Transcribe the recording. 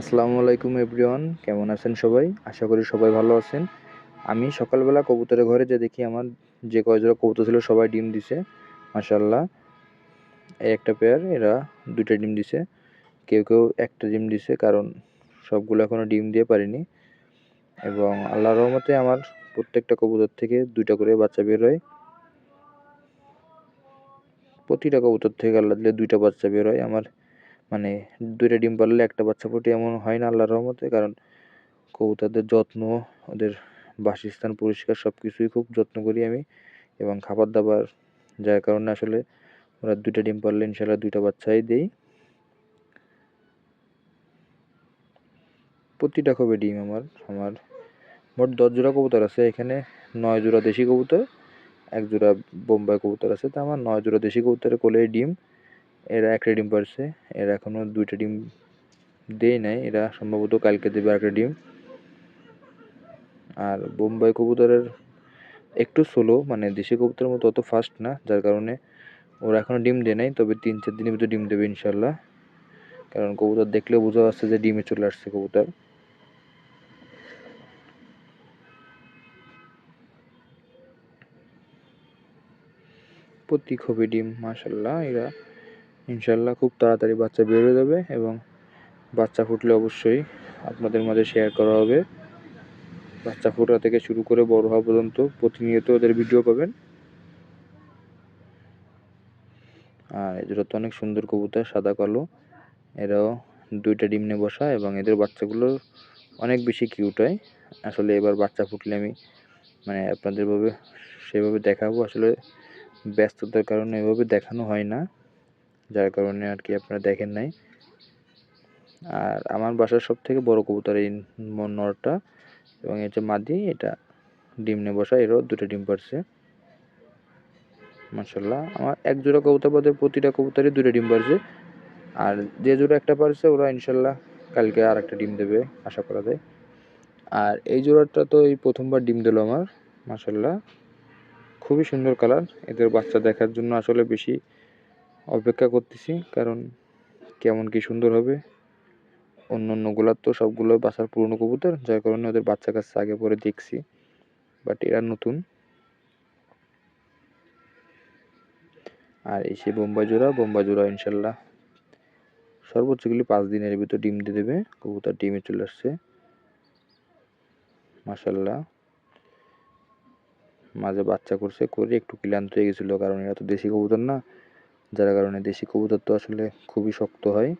আসসালামু আলাইকুম এভরিওয়ান, কেমন আছেন সবাই? আশা করি সবাই ভালো আছেন। আমি সকালবেলা কবুতরের ঘরে যে দেখি আমার যে কয়জোড়া কবুতর ছিল সবাই ডিম দিছে মাশাল্লাহ এই একটা পেয়ার এরা দুইটা ডিম দিছে। কেউ কেউ একটা ডিম দিছে, কারণ সবগুলো এখনও ডিম দিয়ে পারিনি। এবং আল্লাহর রহমতে আমার প্রত্যেকটা কবুতর থেকে দুইটা করে বাচ্চা বের হয়। প্রতিটা কবুতর থেকে আল্লাহ দিলে দুইটা বাচ্চা বের হয়। আমার মানে দুইটা ডিম পারলে একটা বাচ্চা ফুটে এমন হয় না আল্লাহর রহমতে, কারণ কবুতরদের যত্ন, ওদের বাসস্থান পরিষ্কার সব কিছুই খুব যত্ন করি আমি এবং খাবার দাবার, যার কারণে আসলে ওরা দুইটা ডিম পারলে ইনশাল্লাহ দুইটা বাচ্চাই দেই। প্রতিটা খবে ডিম আমার আমার মোট দশ জোড়া কবুতর আছে, এখানে নয় জোড়া দেশি কবুতর, এক জোড়া বোম্বাই কবুতর আছে, তা আমার নয় জোড়া দেশি কবুতরের কোলে ডিম। এরা একটা ডিম পারছে। এরা এখনও দুইটা ডিম দেয় নাই। এরা সম্ভবত কালকে দেবে একটা ডিম। আর বোম্বাই কবুতরের একটু স্লো মানে দেশি কবুতরের মতো অত ফাস্ট না, যার কারণে ওরা এখনও ডিম দেয় নাই, তবে তিন চার দিনের ভিতরে ডিম দেবে ইনশাল্লাহ কারণ কবুতর দেখলে বোঝা যাচ্ছে যে ডিমে চলে আসছে কবুতর। প্রতি খবি ডিম মাসাল্লাহ এরা ইনশাল্লাহ খুব তাড়াতাড়ি বাচ্চা বের হয়ে যাবে এবং বাচ্চা ফুটলে অবশ্যই আপনাদের মাঝে শেয়ার করা হবে। বাচ্চা ফোটা থেকে শুরু করে বড় হওয়া পর্যন্ত প্রতিনিয়ত ওদের ভিডিও পাবেন। আর এদের তো অনেক সুন্দর কবুতর, সাদা, কালো। এরাও দুইটা ডিম নিয়ে বসা এবং এদের বাচ্চাগুলো অনেক বেশি কিউট হয়। আসলে এবার বাচ্চা ফুটলে আমি মানে আপনাদেরভাবে সেভাবে দেখাবো। আসলে ব্যস্ততার কারণে এভাবে দেখানো হয় না। যার কারণে আর কি আপনারা দেখেন নাই। আর আমার বাসার সব থেকে বড় কবুতর এই নরটা এবং এটা মাদি, এটা ডিম নিয়ে বসা, এরও দুটো ডিম পারছে। মাসাল্লাহ আমার এক জোড়া কবুতর বাদে প্রতিটা কবুতরই দুটো ডিম পারছে। আর যে জোড়া একটা পারছে, ওরা ইনশাল্লাহ কালকে আর একটা ডিম দেবে, আশা করা যায়। আর এই জোড়াটা তো এই প্রথমবার ডিম দিল আমার মাসাল্লাহ খুবই সুন্দর কালার, এদের বাচ্চা দেখার জন্য আসলে বেশি অপেক্ষা করতেছি, কারণ কেমন কি সুন্দর হবে। অন্য অন্যগুলার তো সবগুলো বাসার পুরনো কবুতর, যার কারণে ওদের বাচ্চা কাছে আগে পরে দেখছি বাট এরা নতুন। আর এই সে বোম্বাই জোড়া বোম্বাই জোড়া ইনশাল্লাহ সর্বোচ্চগুলি পাঁচ দিনের ভিতর ডিম দিয়ে দেবে, কবুতর ডিমে চলে আসছে। মাসাল্লাহ মাঝে বাচ্চা করছে, করে একটু ক্লান্ত হয়ে গেছিল, কারণ এরা তো দেশি কবুতর না। যার কারণে দেশি কবুতর তো আসলে খুবই শক্ত হয়।